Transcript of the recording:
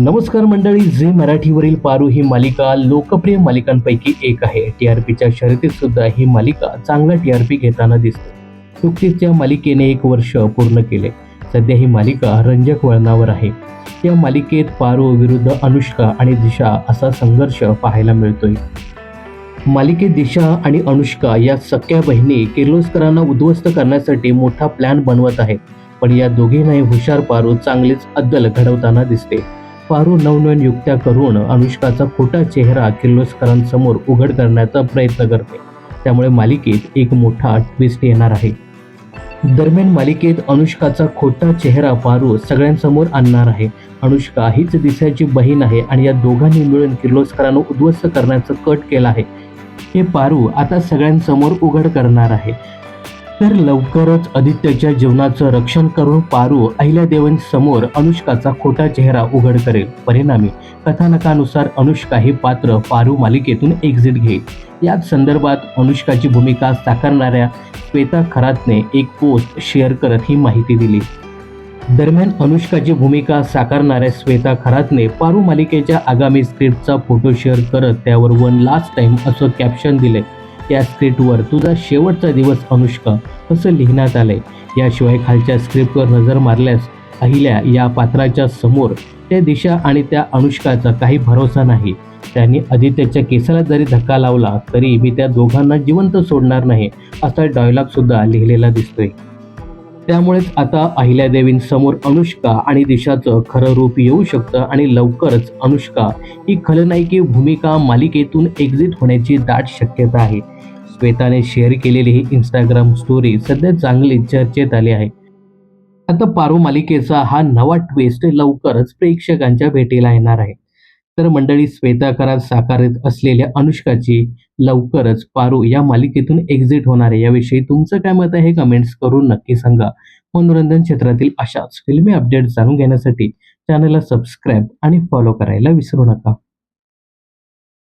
नमस्कार मंडळी झी मराठीवरील पारू ही मालिका लोकप्रिय मालिकांपैकी एक आहे. टीआरपीच्या शर्यतीत सुद्धा ही मालिका चांगला टीआरपी घेताना दिसते. नुकतीच या मालिकेने एक वर्ष पूर्ण केले. सध्या ही मालिका रंजक वळणावर आहे. या मालिकेत पारू विरुद्ध अनुष्का आणि दिशा असा संघर्ष पाहायला मिळतोय. मालिकेत दिशा आणि अनुष्का या सख्या बहिणी किर्लोस्करांना उद्ध्वस्त करण्यासाठी मोठा प्लॅन बनवत आहेत. पण या दोघींनाही हुशार पारू चांगलीच अद्दल घडवताना दिसते. पारू नवनवीन युक्त्या करून अनुष्काचा खोटा चेहरा किर्लोस्करांसमोर उघड करण्याचा प्रयत्न करते. त्यामुळे मालिकेत एक मोठा ट्विस्ट येणार आहे. दरम्यान मालिकेत अनुष्काचा खोटा चेहरा पारू सगळ्यांसमोर आणणार आहे. अनुष्का हीच दिसायची बहीण आहे आणि या दोघांनी मिळून किर्लोस्करांना उद्ध्वस्त करण्याचं कट केलं आहे. हे पारू आता सगळ्यांसमोर उघड करणार आहे. तर लवकरच आदित्यच्या जीवनाचं रक्षण करून पारू अहिल्यादेवींसमोर अनुष्काचा खोटा चेहरा उघड करेल. परिणामी कथानकानुसार अनुष्का हे पात्र पारू मालिकेतून एक्झिट घेईल. याच संदर्भात अनुष्काची भूमिका साकारणाऱ्या श्वेता खरातने एक पोस्ट शेअर करत ही माहिती दिली. दरम्यान अनुष्काची भूमिका साकारणाऱ्या श्वेता खरातने पारू मालिकेच्या आगामी स्क्रिप्टचा फोटो शेअर करत त्यावर वन लास्ट टाइम असं कॅप्शन दिले. या स्क्रिप्टवर तुझा शेवटचा दिवस अनुष्का असं लिहिण्यात आलंय? याशिवाय खालच्या स्क्रिप्टवर नजर मारल्यास अहिल्या या पात्राच्या समोर त्या दिशा आणि त्या अनुष्काचा काही भरोसा नाही. त्यांनी आदित्यच्या केसाला जरी धक्का लावला तरी मी त्या दोघांना जिवंत सोडणार नाही असा डायलॉग सुद्धा लिहिलेला दिसतोय. त्यामुळेच आता अहिल्यादेवींसमोर अनुष्का आणि दिशाचं खरं रूप येऊ शकतं आणि लवकरच अनुष्का ही खलनायकी भूमिका मालिकेतून एक्झिट होण्याची दाट शक्यता आहे. श्वेताने शेअर केलेली ही इंस्टाग्राम स्टोरी सध्या चांगली चर्चेत आली आहे. आता पारू मालिकेचा हा नवा ट्विस्ट लवकरच प्रेक्षकांच्या भेटीला येणार आहे. तर मंडळी श्वेता करात साकारत असलेल्या अनुष्काची लवकरच पारू या मालिकेतून एक्झिट होणार आहे. याविषयी तुमचं काय मत आहे? कमेंट्स करून नक्की सांगा. मनोरंजन क्षेत्रातील अशाच फिल्मी अपडेट जाणून घेण्यासाठी चॅनलला सबस्क्राईब आणि फॉलो करायला विसरू नका.